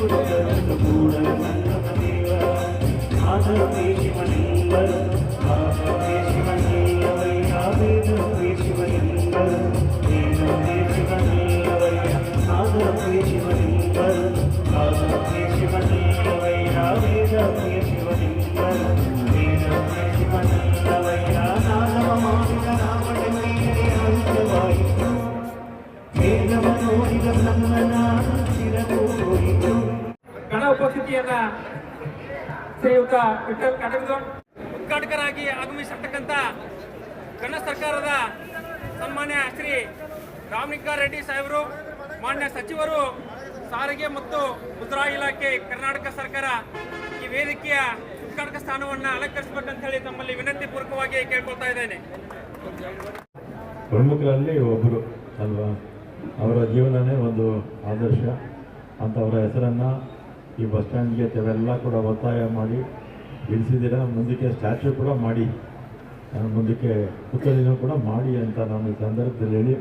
पूर्ण देव माधवेश ಉಪಸ್ಥಿತಿಯನ್ನ ಶ್ರೀಯುತ ವಿಠಲ್ ಉದ್ಘಾಟಕರಾಗಿ ಆಗಮಿಸಿರ್ತಕ್ಕಂಥ ಕನ್ನಡ ಸರ್ಕಾರದ ಸನ್ಮಾನ್ಯ ಶ್ರೀ ರಾಮಲಿಂಗಾರೆಡ್ಡಿ ರೆಡ್ಡಿ ಸಾಹೇಬರು, ಮಾನ್ಯ ಸಚಿವರು, ಸಾರಿಗೆ ಮತ್ತು ಮುದ್ರಾ ಇಲಾಖೆ ಕರ್ನಾಟಕ ಸರ್ಕಾರ ಈ ವೇದಿಕೆಯ ಉದ್ಘಾಟಕ ಸ್ಥಾನವನ್ನ ಅಲಂಕರಿಸಬೇಕಂತ ಹೇಳಿ ತಮ್ಮಲ್ಲಿ ವಿನಂತಿ ಪೂರ್ವಕವಾಗಿ ಕೇಳ್ಕೊಳ್ತಾ ಇದ್ದೇನೆ. ಪ್ರಮುಖರಲ್ಲಿ ಒಬ್ಬರು ಅಲ್ವಾ? ಅವರ ಜೀವನನೇ ಒಂದು ಆದರ್ಶ. ಅಂತವರ ಹೆಸರನ್ನು ಈ ಬಸ್ ಸ್ಟ್ಯಾಂಡ್ಗೆ ತಾವೆಲ್ಲ ಕೂಡ ಒತ್ತಾಯ ಮಾಡಿ ಇಳಿಸಿದ್ದೀರ ಮುಂದಕ್ಕೆ ಸ್ಟ್ಯಾಚ್ಯೂ ಕೂಡ ಮಾಡಿ. ಮುಂದಕ್ಕೆ ಪುತ್ತಲಿನ ಕೂಡ ಮಾಡಿ ಅಂತ ನಾನು ಈ ಸಂದರ್ಭದಲ್ಲಿ ಹೇಳಿ,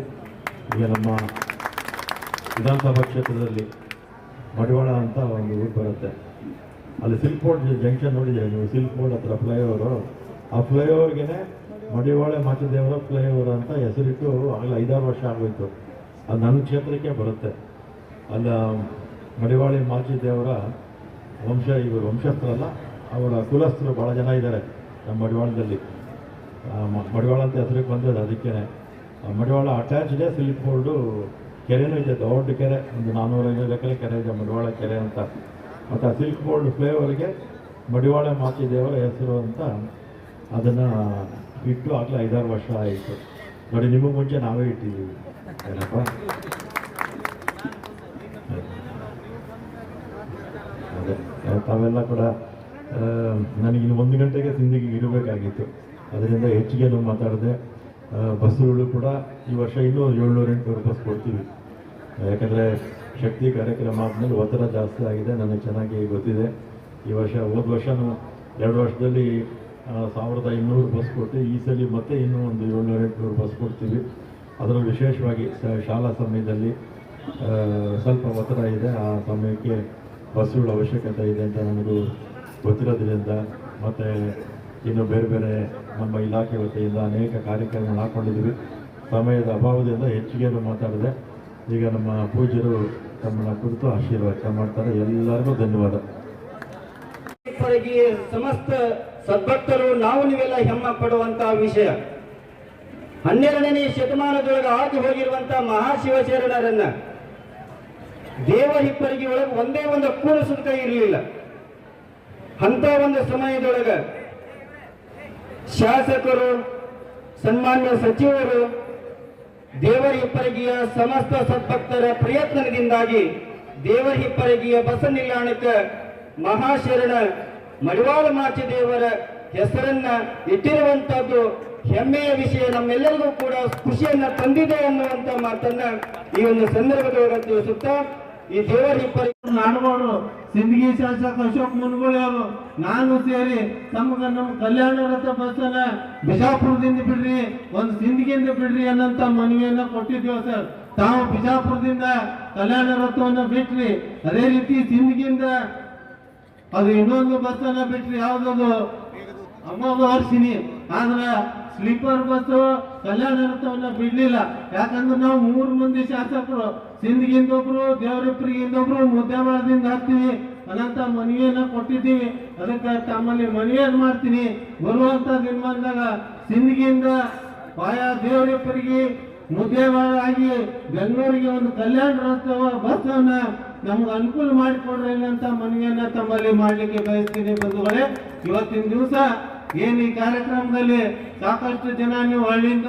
ಈಗ ನಮ್ಮ ವಿಧಾನಸಭಾ ಕ್ಷೇತ್ರದಲ್ಲಿ ಮಡಿವಾಳ ಅಂತ ಒಂದು ಊರು ಬರುತ್ತೆ. ಅಲ್ಲಿ ಸಿಲ್ಕ್ ಬೋರ್ಡ್ ಜಂಕ್ಷನ್ ನೋಡಿದ್ದೀರಾ ನೀವು? ಸಿಲ್ಕ್ ಬೋರ್ಡ್ ಹತ್ರ ಫ್ಲೈಓವರು. ಆ ಫ್ಲೈಓವರ್ಗೆ ಮಡಿವಾಳೆ ಮಾಚದೇವರ ಫ್ಲೈಓವರ್ ಅಂತ ಹೆಸರಿಟ್ಟು ಆಗಲೇ ಐದಾರು ವರ್ಷ ಆಗೋಯ್ತು. ಅದು ನನ್ನ ಕ್ಷೇತ್ರಕ್ಕೆ ಬರುತ್ತೆ. ಅಲ್ಲ ಮಡಿವಾಳೆ ಮಾಚಿದೇವರ ವಂಶ, ಇವರು ವಂಶಸ್ಥರಲ್ಲ, ಅವರ ಕುಲಸ್ಥರು ಭಾಳ ಜನ ಇದ್ದಾರೆ ನಮ್ಮ ಮಡಿವಾಳದಲ್ಲಿ. ಮಡಿವಾಳ ಅಂತ ಹೆಸರಿಗೆ ಬಂದದ್ದು ಅದಕ್ಕೇ ಮಡಿವಾಳ ಅಟ್ಯಾಚ್ಡ್ ಸಿಲ್ಕ್ ಬೋರ್ಡು ಕೆರೆನೂ ಇದೆ, ದೊಡ್ಡ ಕೆರೆ, ಒಂದು ನಾನ್ನೂರೈನೂರು ಎಕರೆ ಕೆರೆ ಇದೆ, ಮಡಿವಾಳ ಕೆರೆ ಅಂತ. ಮತ್ತು ಆ ಸಿಲ್ಕ್ ಬೋರ್ಡ್ ಫ್ಲೇವರ್ಗೆ ಮಡಿವಾಳ ಮಾಚಿ ದೇವರ ಹೆಸರು ಅಂತ ಅದನ್ನು ಇಟ್ಟು ಆಗಲೇ ಐದಾರು ವರ್ಷ ಆಯಿತು. ನೋಡಿ, ನಿಮಗೆ ಮುಂಚೆ ನಾವೇ ಇಟ್ಟಿದ್ದೀವಿ. ಏನಪ್ಪ? ಅದೇ. ತಾವೆಲ್ಲ ಕೂಡ ನನಗೆ ನನಗಿನ್ನು ಒಂದು ಗಂಟೆಗೆ ಸಿಂಧಿಗೆ ಇರಬೇಕಾಗಿತ್ತು. ಅದರಿಂದ ಹೆಚ್ಚಿಗೆನೂ ಮಾತಾಡಿದೆ. ಆ, ಬಸ್ಸುಗಳು ಕೂಡ ಈ ವರ್ಷ ಇನ್ನೂ ಏಳ್ನೂರು ಎಂಟುನೂರು ಬಸ್ ಕೊಡ್ತೀವಿ. ಯಾಕಂದರೆ ಶಕ್ತಿ ಕಾರ್ಯಕ್ರಮ ಆದಮೇಲೆ ಒತ್ತಡ ಜಾಸ್ತಿ ಆಗಿದೆ ನನಗೆ ಚೆನ್ನಾಗಿ ಗೊತ್ತಿದೆ. ಈ ವರ್ಷ ಹೋದ ವರ್ಷನೂ ಎರಡು ವರ್ಷದಲ್ಲಿ ಸಾವಿರದ ಇನ್ನೂರು ಬಸ್ ಕೊಟ್ಟು ಈ ಸಲ ಮತ್ತೆ ಇನ್ನೂ ಒಂದು ಏಳ್ನೂರು ಎಂಟುನೂರು ಬಸ್ ಕೊಡ್ತೀವಿ. ಅದರಲ್ಲಿ ವಿಶೇಷವಾಗಿ ಶಾಲಾ ಸಮಯದಲ್ಲಿ ಸ್ವಲ್ಪ ಒತ್ತಡ ಇದೆ. ಆ ಸಮಯಕ್ಕೆ ಬಸ್ಸುಗಳ ಅವಶ್ಯಕತೆ ಇದೆ ಅಂತ ನನಗೂ ಗೊತ್ತಿರೋದ್ರಿಂದ ಮತ್ತು ಇನ್ನು ಬೇರೆ ಬೇರೆ ನಮ್ಮ ಇಲಾಖೆ ವತಿಯಿಂದ ಅನೇಕ ಕಾರ್ಯಕ್ರಮ ಹಾಕ್ಕೊಂಡಿದ್ದೀವಿ ಸಮಯದ ಅಭಾವದಿಂದ ಹೆಚ್ಚಿಗೆ ಮಾತಾಡಿದೆ. ಈಗ ನಮ್ಮ ಪೂಜ್ಯರು ತಮ್ಮನ್ನ ಕುರಿತು ಆಶೀರ್ವಾದ ಮಾಡ್ತಾರೆ. ಎಲ್ಲರಿಗೂ ಧನ್ಯವಾದ. ಸಮಸ್ತ ಸದ್ಭಕ್ತರು, ನಾವು ನೀವೆಲ್ಲ ಹೆಮ್ಮ ಪಡುವಂತಹ ವಿಷಯ. ಹನ್ನೆರಡನೇ ಶತಮಾನದೊಳಗೆ ಆಗಿ ಹೋಗಿರುವಂತಹ ಮಹಾಶಿವಶರಣರನ್ನ ದೇವ ಹಿಪ್ಪರಿಗೆ ಒಳಗೆ ಒಂದೇ ಒಂದು ಕೂಡ ಸುತ್ತ ಇರಲಿಲ್ಲ. ಅಂತ ಒಂದು ಸಮಯದೊಳಗ ಶಾಸಕರು, ಸನ್ಮಾನ್ಯ ಸಚಿವರು ದೇವರ ಹಿಪ್ಪರಗಿಯ ಸಮಸ್ತ ಸದ್ಭಕ್ತರ ಪ್ರಯತ್ನದಿಂದಾಗಿ ದೇವರ ಹಿಪ್ಪರಗಿಯ ಬಸ ನಿಲ್ದಾಣಕ್ಕೆ ಮಹಾಶರಣ ಮಡಿವಾಳ ದೇವರ ಹೆಸರನ್ನ ಇಟ್ಟಿರುವಂತದ್ದು ಹೆಮ್ಮೆಯ ವಿಷಯ. ನಮ್ಮೆಲ್ಲರಿಗೂ ಕೂಡ ಖುಷಿಯನ್ನ ತಂದಿದೆ ಅನ್ನುವಂತ ಮಾತನ್ನ ಈ ಒಂದು ಸಂದರ್ಭದೊಳಗೆ ತಿಳಿಸುತ್ತಾ ಈ ದೇವರ ಹಿಪ್ಪರಗಿ ನಾಡಗೌಡರು ಸಿಂದಗಿ ಶಾಸಕ ಅಶೋಕ್ ಮುನ್ಗೋಳಿ ಅವರು, ನಾನು ಸೇರಿ ತಮ್ಗ ನಮ್ಮ ಕಲ್ಯಾಣ ರಥ ಬಸ್ಸನ್ನ ಬಿಜಾಪುರದಿಂದ ಬಿಡ್ರಿ, ಒಂದು ಸಿಂದಗಿಯಿಂದ ಬಿಡ್ರಿ ಅನ್ನಂತ ಮನವಿಯನ್ನ ಕೊಟ್ಟಿದ್ದೇವೆ ಸರ್. ತಾವು ಬಿಜಾಪುರದಿಂದ ಕಲ್ಯಾಣ ರಥವನ್ನ ಬಿಟ್ರಿ, ಅದೇ ರೀತಿ ಸಿಂದಗಿಯಿಂದ ಅದು ಇನ್ನೊಂದು ಬಸ್ಸನ್ನ ಬಿಟ್ರಿ, ಯಾವ್ದದು? ಅಮ್ಮ ಹರ್ಷಿನಿ ಆದ್ರೆ ಸ್ಲೀಪರ್ ಬಸ್ಸು ಕಲ್ಯಾಣ ರಥವನ್ನ ಬಿಡ್ಲಿಲ್ಲ. ಯಾಕಂದ್ರೆ ನಾವು ಮೂರು ಮಂದಿ ಶಾಸಕರು ದೇವರಿಪ್ಪರಿಗಿಂದ ಒಬ್ರು ಮುದ್ದೆಮಾಳದಿಂದ ಹಾಕ್ತೀವಿ. ಅನಂತ ಮನವಿಯನ್ನ ಕೊಟ್ಟಿದ್ದೀವಿ. ಅದಕ್ಕೆ ತಮ್ಮಲ್ಲಿ ಮನವಿಯನ್ನು ಮಾಡ್ತೀನಿ. ಬರುವಂತ ದಿನಮಾನದಾಗ ಸಿಂದಗಿಯಿಂದ ಆಯಾ ದೇವರಿಪ್ಪರಿಗೆ ಮುದ್ದೆಮಾಳ ಆಗಿ ಬೆಂಗಳೂರಿಗೆ ಒಂದು ಕಲ್ಯಾಣ ರಥವ, ಬಸ್ಸನ್ನ ನಮ್ಗೆ ಅನುಕೂಲ ಮಾಡಿಕೊಡ್ರಿ ಅಂತ ಮನವಿಯನ್ನ ತಮ್ಮಲ್ಲಿ ಮಾಡ್ಲಿಕ್ಕೆ ಬಯಸ್ತೀನಿ ಬಂಧುಗಳೇ. ಇವತ್ತಿನ ದಿವಸ ಏನ್ ಈ ಕಾರ್ಯಕ್ರಮದಲ್ಲಿ ಸಾಕಷ್ಟು ಜನ ನೀವು ಹಳ್ಳಿಯಿಂದ